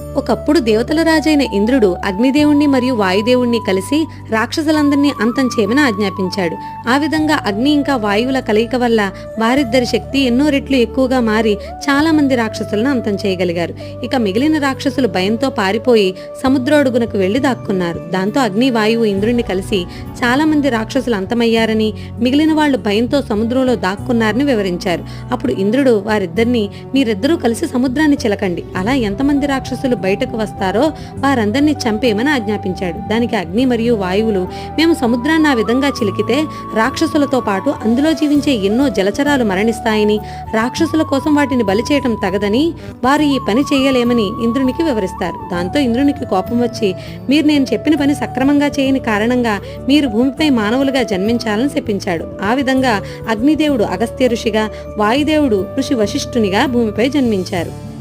ఒకప్పుడు దేవతల రాజైన ఇంద్రుడు అగ్నిదేవుణ్ణి మరియు వాయుదేవుణ్ణి కలిసి రాక్షసులందరినీ అంతం చేయమని ఆజ్ఞాపించాడు. ఆ విధంగా అగ్ని ఇంకా వాయువుల కలయిక వల్ల వారిద్దరి శక్తి ఎన్నో రెట్లు ఎక్కువగా మారి చాలా మంది రాక్షసులను అంతం చేయగలిగారు. ఇక మిగిలిన రాక్షసులు భయంతో పారిపోయి సముద్రోడుగునకు వెళ్ళి దాక్కున్నారు. దాంతో అగ్ని వాయువు ఇంద్రుణ్ణి కలిసి చాలా మంది రాక్షసులు అంతమయ్యారని మిగిలిన వాళ్ళు భయంతో సముద్రంలో దాక్కున్నారని వివరించారు. అప్పుడు ఇంద్రుడు వారిద్దరిని మీరిద్దరూ కలిసి సముద్రాన్ని చిలకండి. అలా ఎంతమంది రాక్షసులు బయటకు వస్తారో వారందరినీ చంపేయమని ఆజ్ఞాపించాడు. దానికి అగ్ని మరియు వాయువులు మేము సముద్రాన్ని ఆ విధంగా చిలికితే రాక్షసులతో పాటు అందులో జీవించే ఎన్నో జలచరాలు మరణిస్తాయని రాక్షసుల కోసం వాటిని బలి చేయటం తగదని వారు ఈ పని చేయలేమని ఇంద్రునికి వివరిస్తారు. దాంతో ఇంద్రునికి కోపం వచ్చి మీరు నేను చెప్పిన పని సక్రమంగా చేయని కారణంగా మీరు భూమిపై మానవులుగా జన్మించాలని చెప్పించాడు ఆ విధంగా అగ్నిదేవుడు అగస్త్య ఋషిగా వాయుదేవుడు ఋషి వశిష్ఠునిగా భూమిపై జన్మించారు.